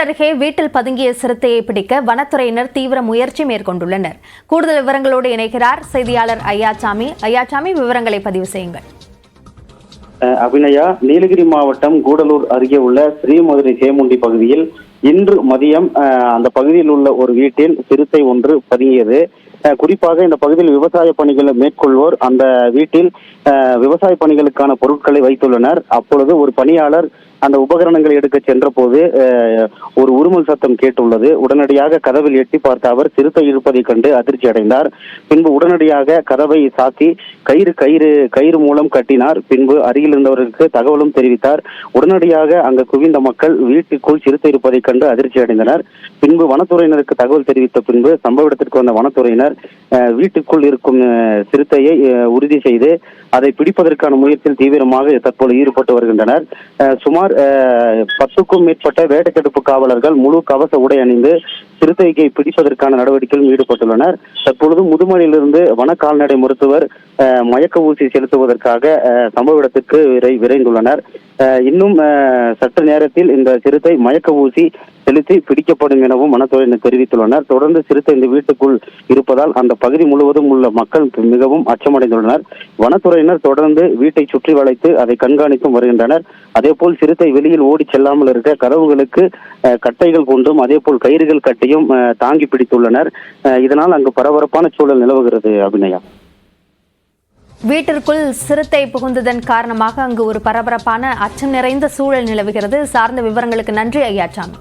திருப்பூர் அருகே வீட்டில் பதுங்கிய சிறுத்தையை பிடிக்க வனத்துறையினர் தீவிர முயற்சி மேற்கொண்டுள்ளனர். கூடுதல் விவரங்களோடு இணைகிறார் செய்தியாளர் ஐயாச்சாமி. ஐயாச்சாமி விவரங்களை பதிவு செய்யுங்கள். அபிநயா நீலகிரி மாவட்டம் கூடலூர் அருகே உள்ள ஸ்ரீமதுரை சேமுண்டி பகுதியில் இன்று மதியம் அந்த பகுதியில் உள்ள ஒரு வீட்டில் சிறுத்தை ஒன்று பதுங்கியது. குறிப்பாக இந்த பகுதியில் விவசாய பணிகளை மேற்கொள்வோர் அந்த வீட்டில் விவசாய பணிகளுக்கான பொருட்களை வைத்துள்ளனர். அப்பொழுது ஒரு பணியாளர் அந்த உபகரணங்களை எடுக்க சென்ற போது ஒரு உருமல் சத்தம் கேட்டுள்ளது. உடனடியாக கதவில் எட்டி பார்த்த அவர் சிறுத்தை இருப்பதைக் கண்டு அதிர்ச்சி அடைந்தார். பின்பு உடனடியாக கதவை சாத்தி கயிறு கயிறு கயிறு மூலம் கட்டினார். பின்பு அருகில் இருந்தவர்களுக்கு தகவலும் தெரிவித்தார். உடனடியாக அங்கு குவிந்த மக்கள் வீட்டுக்குள் சிறுத்தை இருப்பதைக் கண்டு அதிர்ச்சி அடைந்தனர். பின்பு வனத்துறையினருக்கு தகவல் தெரிவித்த பின்பு சம்பவ இடத்திற்கு வந்த வனத்துறையினர் வீட்டுக்குள் இருக்கும் சிறுத்தையை உறுதி செய்து அதை பிடிப்பதற்கான முயற்சியில் தீவிரமாக தற்போது ஈடுபட்டு வருகின்றனர். அஹ், சுமார் அஹ், பத்துக்கும் மேற்பட்ட வேட்டைத்தடுப்பு காவலர்கள் முழு கவச உடை அணிந்து சிறுத்தைக்கை பிடிப்பதற்கான நடவடிக்கையிலும் ஈடுபட்டுள்ளனர். தற்பொழுது முதுமலையிலிருந்து வன கால்நடை மருத்துவர் மயக்க ஊசி செலுத்துவதற்காக அஹ், சம்பவ இடத்துக்கு விரை விரைந்துள்ளனர். இன்னும் சற்று நேரத்தில் இந்த சிறுத்தை மயக்க ஊசி செலுத்தி பிடிக்கப்படும் எனவும் வனத்துறையினர் தெரிவித்துள்ளனர். தொடர்ந்து சிறுத்தை இந்த வீட்டுக்குள் இருப்பதால் அந்த பகுதி முழுவதும் உள்ள மக்கள் மிகவும் அச்சமடைந்துள்ளனர். வனத்துறையினர் தொடர்ந்து வீட்டை சுற்றி வளைத்து அதை கண்காணித்தும் வருகின்றனர். அதேபோல் சிறுத்தை வெளியில் ஓடிச் செல்லாமல் இருக்க கதவுகளுக்கு கட்டைகள் கொண்டும் அதேபோல் கயிறுகள் கட்டியும் தாங்கி பிடித்துள்ளனர். இதனால் அங்கு பரபரப்பான சூழல் நிலவுகிறது அபிநயா. வீட்டிற்குள் சிறுத்தை புகுந்ததன் காரணமாக அங்கு ஒரு பரபரப்பான அச்சம் நிறைந்த சூழல் நிலவுகிறது. சார்ந்த விவரங்களுக்கு நன்றி ஐயாச்சாமி